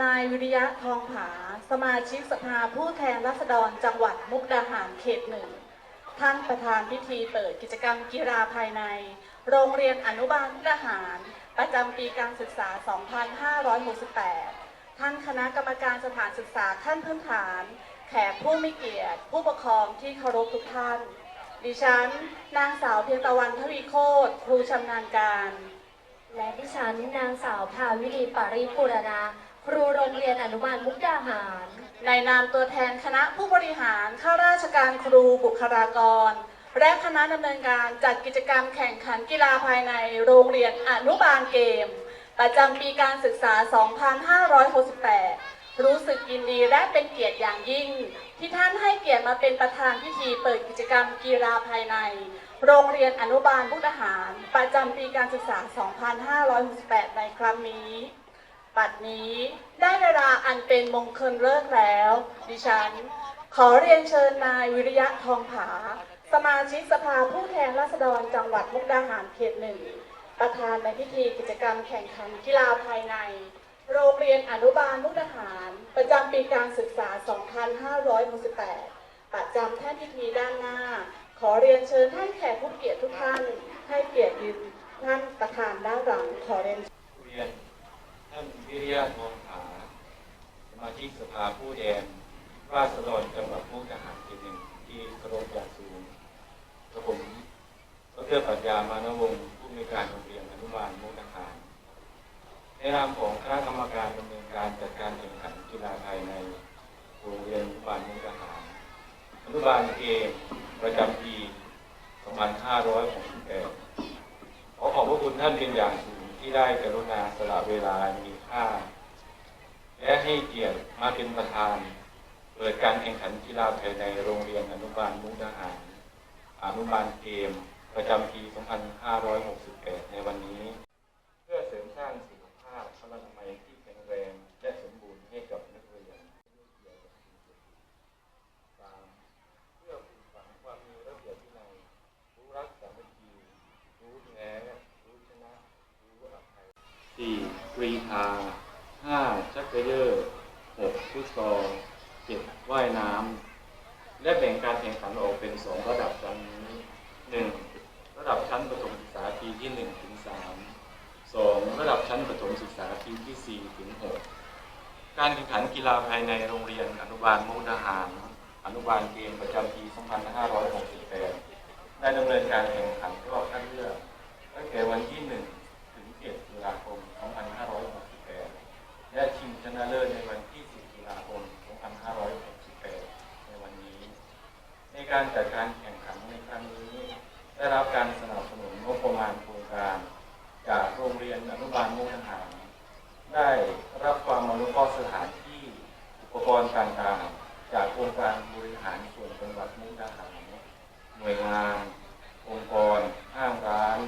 นายวิริยะทองผา สมาชิกสภาผู้แทนราษฎรจังหวัดมุกดาหารเขตหนึ่ง ท่านประธานพิธีเปิดกิจกรรมกีฬาภายใน โรงเรียนอนุบาลมุกดาหาร ประจำปีการศึกษา 2568 ท่านคณะกรรมการสถานศึกษาขั้นพื้นฐาน แขกผู้มีเกียรติ ผู้ปกครองที่เคารพทุกท่าน ดิฉัน นางสาวเพียงตะวันทวีโคตรครูชำนาญการ และดิฉันนางสาวภาวิลีปาริปุรณา ครูโรงเรียนอนุบาลมุกดาหาร ในนามตัวแทนคณะผู้บริหารข้าราชการครูบุคลากร และคณะดำเนินการจัดกิจกรรมแข่งขันกีฬาภายในโรงเรียนอนุบาลเกม ประจำปีการศึกษา 2568 รู้สึกยินดีและเป็นเกียรติอย่างยิ่ง ที่ท่านให้เกียรติมาเป็นประธานพิธีเปิดกิจกรรมกีฬาภายใน โรงเรียนอนุบาลมุกดาหาร ประจำปีการศึกษา 2568 ในครั้งนี้ ปัดนี้ได้เวลาอันเป็นมงคลเลิกแล้ว ดิฉัน ขอเรียนเชิญนายวิริยะทองผา สมาชิกสภาผู้แทนราษฎรจังหวัดมุกดาหารเขตหนึ่ง ประธานในพิธีกิจกรรมแข่งขันกีฬาภายใน โรงเรียนอนุบาลมุกดาหาร ประจำปีการศึกษา 2568 ประจำแท่นพิธีด้านหน้า ขอเรียนเชิญท่านแขกผู้เกียรติทุกท่าน ให้เกียรติยืนท่านประธานด้านหลังขอเรียน ท่านวิริยะทองผาสมาชิกสภาผู้แทนราษฎรจังหวัดมุกดาหารเขตหนึ่งที่เคารพอย่างสูงกระผมดรปรัชญามานวงศ์ผู้อำนวยการโรงเรียนอนุบาลมุกดาหารในนามของคณะกรรมการดำเนินการจัดการแข่งขันกีฬาภายในโรงเรียนอนุบาลมุกดาหารอนุบาลเกมประจำปี2568ขอขอบพระคุณท่านเป็นอย่างสูง ที่ได้กรุณาสละเวลามีค่า และให้เกียรติมาเป็นประธาน เปิดการแข่งขันกีฬาภายในโรงเรียนอนุบาลมุกดาหารอนุบาลเกม ประจำปี 2568 ในวันนี้ 4ถึง6การแข่งขันกีฬาภายในโรงเรียนอนุบาลมุกดาหาร อนุบาลเกมประจำปี 2568 ได้ดำเนินการแข่งขันรอบคัดเลือกตั้งแต่วันที่ 1 ถึง 7 ตุลาคม 2568 และชิงชนะเลิศในวันที่ 10 ตุลาคม 2568 ในวันนี้ ในการจัดการแข่งขันในครั้งนี้ ได้รับการสนับสนุนงบประมาณโครงการ จากโรงเรียนอนุบาลมุกดาหาร ได้รับความอนุเคราะห์สถานที่อุปกรณ์ต่างๆ จากองค์การบริหารส่วนจังหวัดมุกดาหารหน่วยงาน องค์กร ห้างร้าน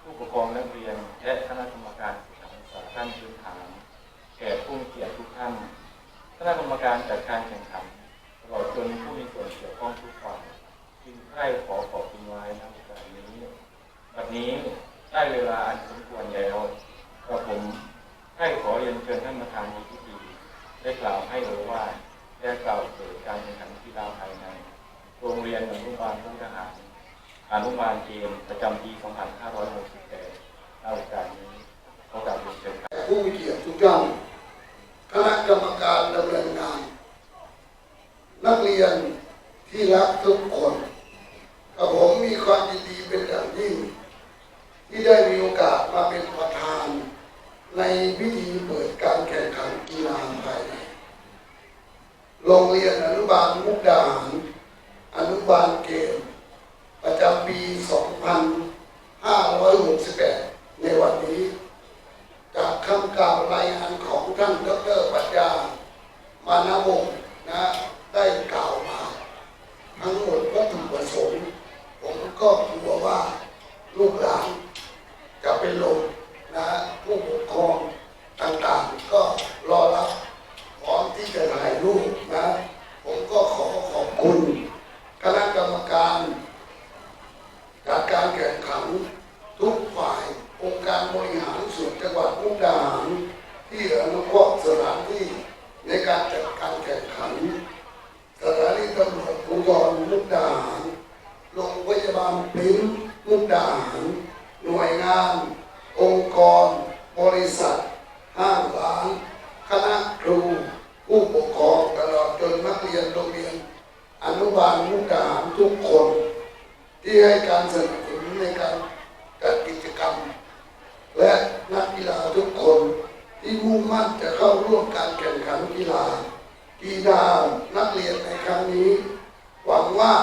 ผู้ปกครองนักเรียน และคณะกรรมการสถานศึกษาขั้นพื้นฐานแขกผู้มีเกียรติทุกท่านคณะกรรมการจัดการแข่งขันตลอดจนผู้มีส่วนเกี่ยวข้องทุกฝ่ายจึงใคร่ขอขอบคุณไว้ในโอกาสนี้วันนี้ได้เวลาอันสมควรแล้วกระผม ให้ขอเรียนเชิญท่านประธานในพิธีได้กล่าวให้โอวาทและกล่าวเปิดการแข่งขันกีฬาภายใน โรงเรียนอนุบาลมุกดาหารอนุบาลเกมประจำปี 2568ในโอกาสนี้ขอกราบเรียนเชิญครับผู้มีเกียรติทุกท่านคณะกรรมการดำเนินงาน นักเรียนที่รักทุกคนกับผมมีความยินดีเป็นอย่างยิ่ง ที่ได้มีโอกาสมาเป็นประธาน ในพิธีเปิดการแข่งขันกีฬาภายในโรงเรียนอนุบาลมุกดาหาร อนุบาลเกม ประจำปี 2568 ในวันนี้ จากคำกล่าวรายงานของท่านดรปัญญา มานวงนะได้กล่าวมา ทั้งหมดวัตถุประสงค์ผมก็กลัวว่าลูกหลานจะเป็นลมนะผู้ปกครองต่างๆ ก็รอรับพร้อมที่จะถ่ายรูปนะ ผมก็ขอขอบคุณ คณะกรรมการ จา การแข่งขัน ทุกฝ่ายองค์การบริหารส่วนจังหวัดมุกดาหารที่อนุเคราะห์สถานที่ในการจัดการแข่งขันสถานีตำรวจภูธรมุกดาหารโรงพยาบาลพิมพ์มุกดาหารหน่วยงาน องค์กร บริษัท ห้างร้าน คณะครู ผู้ปกครองตลอดจนนักเรียนโรงเรียน อนุบาลมุกดาหารทุกคน ที่ให้การสนับสนุนในการจัดกิจกรรม และนักกีฬาทุกคนที่มุ่งมั่นจะเข้าร่วมการแข่งขันกีฬากีฬานักเรียนในครั้งนี้ หวังว่า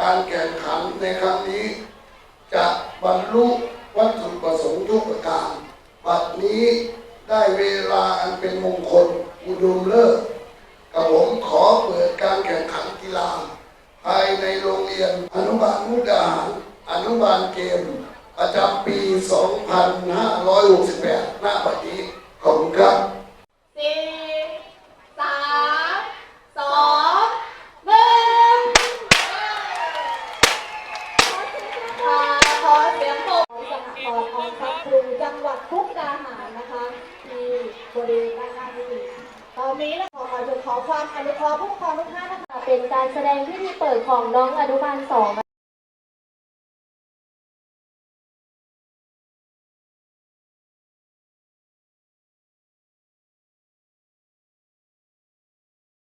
การแข่งขันในครั้งนี้ จะบรรลุวัตถุประสงค์ทุกประการบัดนี้ได้เวลาอันเป็นมงคลอุดมเลิศกับผมขอเปิดการแข่งขันกีฬา ภายในโรงเรียนอนุบาลมุกดาหารอนุบาลเกมประจำปี 2568 หน้าบัดนี้ขอบคุณครับสี่สามสองหนึ่งค่ะขอเสียงปรบมือสหกรณ์ออมทรัพย์ครูจังหวัดมุกดาหารนะคะที่บริเวณด้านหน้านี้ตอนนี้นะขอขอจะขอความอนุเคราะห์ผู้ปกครองทุกท่านนะคะเป็นการแสดงพิธีเปิด ของน้องอนุบาลสอง